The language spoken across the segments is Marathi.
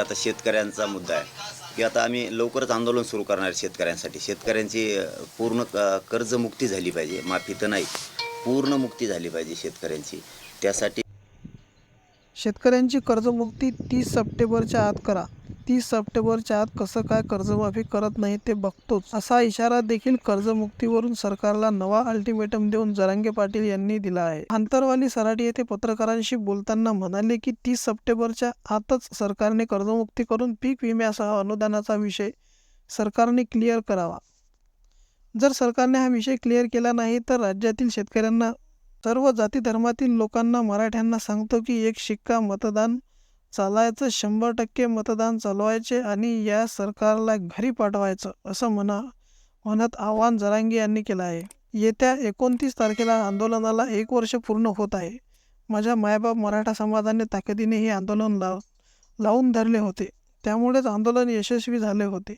आता शेतकऱ्यांचा मुद्दा आहे. की आता आम्ही लवकरच आंदोलन सुरू करणार शेतकऱ्यांसाठी. शेतकऱ्यांची पूर्ण कर्जमुक्ती झाली पाहिजे. माफी तर नाही पूर्ण मुक्ती झाली पाहिजे शेतकऱ्यांची. त्यासाठी शेतकऱ्यांची कर्जमुक्ती तीस सप्टेंबरच्या आत करा. तीस सप्टेंबरच्या आत कसं काय कर्जमाफी करत नाही ते बघतोच. असा इशारा देखील कर्जमुक्तीवरून सरकारला नवा अल्टिमेटम देऊन जरांगे पाटील यांनी दिला आहे. आंतरवाली सराटी येथे पत्रकारांशी बोलताना म्हणाले की तीस सप्टेंबरच्या आतच सरकारने कर्जमुक्ती करून पीक विम्यासह अनुदानाचा विषय सरकारने क्लिअर करावा. जर सरकारने हा विषय क्लिअर केला नाही तर राज्यातील शेतकऱ्यांना सर्व जाती धर्मातील लोकांना मराठ्यांना सांगतो की एक शिक्का मतदान चालायचं शंभर टक्के मतदान चालवायचे आणि या सरकारला घरी पाठवायचं असं म्हणा म्हणत आवाहन जरांगी यांनी केलं आहे. येत्या एकोणतीस तारखेला आंदोलनाला एक वर्ष पूर्ण होत आहे. माझ्या मायबाप मराठा समाजाने ताकदीने हे आंदोलन लाव लावून धरले होते. त्यामुळेच आंदोलन यशस्वी झाले होते.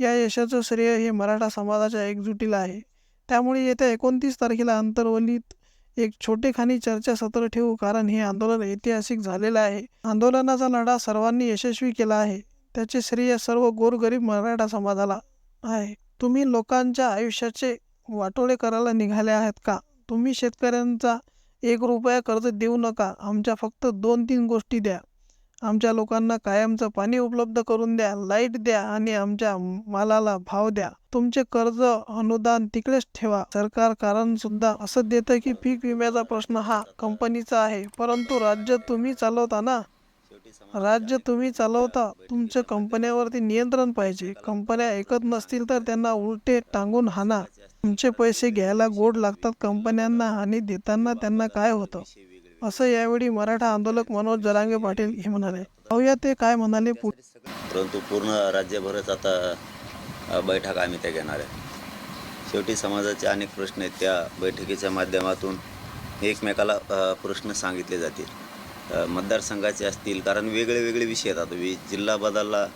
या यशाचं श्रेय हे मराठा समाजाच्या एकजुटीला आहे. त्यामुळे येत्या एकोणतीस तारखेला अंतरवलीत एक छोटेखानी चर्चासत्र ठेवू कारण हे आंदोलन ऐतिहासिक झालेलं आहे. आंदोलनाचा लढा सर्वांनी यशस्वी केला आहे. त्याचे श्रेय सर्व गोरगरीब मराठा समाजाला आहे. तुम्ही लोकांच्या आयुष्याचे वाटोळे करायला निघाले आहेत का? तुम्ही शेतकऱ्यांचा एक रुपया कर्ज देऊ नका. आमच्या फक्त दोन तीन गोष्टी द्या. आमच्या लोकांना कायमचं पाणी उपलब्ध करून द्या लाइट द्या आणि आमच्या मालाला भाव द्या. तुमचे कर्ज अनुदान तिकडेच ठेवा. सरकार कारण सुद्धा असं देतं की पीक विम्याचा प्रश्न हा कंपनीचा आहे. परंतु राज्य तुम्ही चालवता ना? राज्य तुम्ही चालवता तुमच्या कंपन्यावरती नियंत्रण पाहिजे. कंपन्या ऐकत नसतील तर त्यांना उलटे टांगून हाना तुमचे पैसे घ्यायला गोड लागतात कंपन्यांना आणि देताना त्यांना काय होतं? असं यावेळी मराठा आंदोलक मनोज जरांगे पाटील हे म्हणाले. पाहूया ते काय म्हणाले. पुढे परंतु पूर्ण राज्यभरच आता बैठक आम्ही त्या घेणार आहे. शेवटी समाजाचे अनेक प्रश्न आहेत. त्या बैठकीच्या माध्यमातून एकमेकाला प्रश्न सांगितले जातील. मतदारसंघाचे असतील. कारण वेगळे वेगळे विषय येतात वि जिल्हा बदलला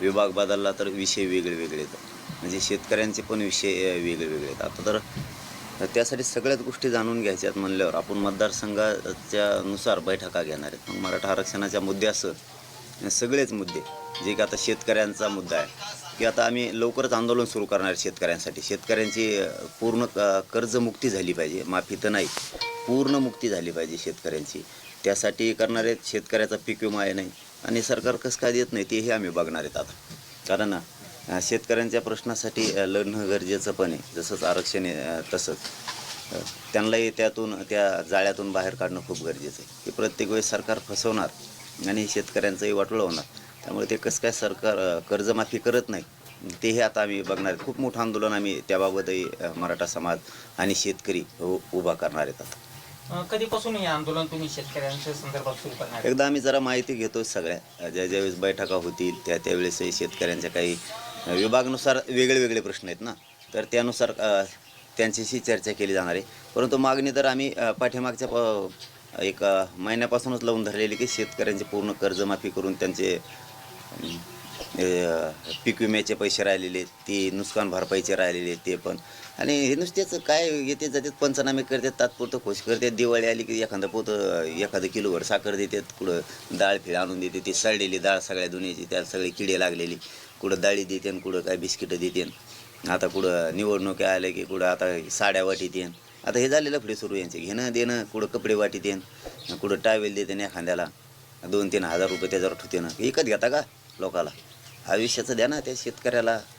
विभाग बदलला तर विषय वेगळे वेगळे येतात म्हणजे शेतकऱ्यांचे पण विषय वेगळे वेगळे येतात आता तर त्यासाठी सगळ्याच गोष्टी जाणून घ्यायच्यात म्हणल्यावर. आपण मतदारसंघाच्या नुसार बैठका घेणार आहेत. मग मराठा आरक्षणाच्या मुद्द्यासह सगळेच मुद्दे. जे की आता शेतकऱ्यांचा मुद्दा आहे. की आता आम्ही लवकरच आंदोलन सुरू करणार आहे शेतकऱ्यांसाठी. शेतकऱ्यांची पूर्ण क- कर्जमुक्ती झाली पाहिजे. माफी तर नाही. पूर्ण मुक्ती झाली पाहिजे शेतकऱ्यांची. त्यासाठी करणार आहेत शेतकऱ्याचा पीक विमा आहे नाही. आणि सरकार कसं काय देत नाही तेही आम्ही बघणार आहेत आता. कारण शेतकऱ्यांच्या प्रश्नासाठी लढणं गरजेचं पण आहे. जसंच आरक्षण तसंच. त्यांनाही त्यातून त्या जाळ्यातून बाहेर काढणं खूप गरजेचं आहे. की प्रत्येक वेळेस सरकार फसवणार आणि शेतकऱ्यांचंही वाटोळं होणार. त्यामुळे ते कसं काय सरकार कर्जमाफी करत नाही तेही आता आम्ही बघणार. खूप मोठं आंदोलन आम्ही त्याबाबतही मराठा समाज आणि शेतकरी उभा करणार आहेत आता. कधीपासून हे आंदोलन तुम्ही शेतकऱ्यांच्या संदर्भात सुरू करणार? एकदा आम्ही जरा माहिती घेतो सगळ्या. ज्या ज्यावेळेस बैठका होतील त्या त्यावेळेसही शेतकऱ्यांच्या काही विभागानुसार वेगळे वेगळे प्रश्न आहेत ना. तर त्यानुसार त्यांच्याशी चर्चा केली जाणार आहे. परंतु मागणी तर आम्ही पाठीमागच्या प एक महिन्यापासूनच लावून धरलेली की शेतकऱ्यांची पूर्ण कर्जमाफी करून त्यांचे पीक विम्याचे पैसे राहिलेले ते नुकसान भरपाईचे राहिलेले ते पण. आणि हे नुसतेच काय येते जातात पंचनामे करतात तात्पुरतं खुश करतात दिवाळी आली की एखादं पोत एखादं किलोवर साखर देतात कुठं डाळ फिळ आणून देते ती सडलेली डाळ सगळ्या दुनियेची त्याला सगळी किडे लागलेली. कुठं डाळी देते कुठं काय बिस्किटं देते आता कुठं निवडणुका आल्या की कुठं आता साड्या वाटीत येईन आता हे झालेलं पुढे सुरू यांचे. घेणं देणं कुठं कपडे वाटीत येईन कुठं टावेल देते एखाद्याला. दोन तीन हजार रुपये त्याच्यावर ठेवते ना विकत घेता का लोकाला? आयुष्याचं द्या ना त्या शेतकऱ्याला.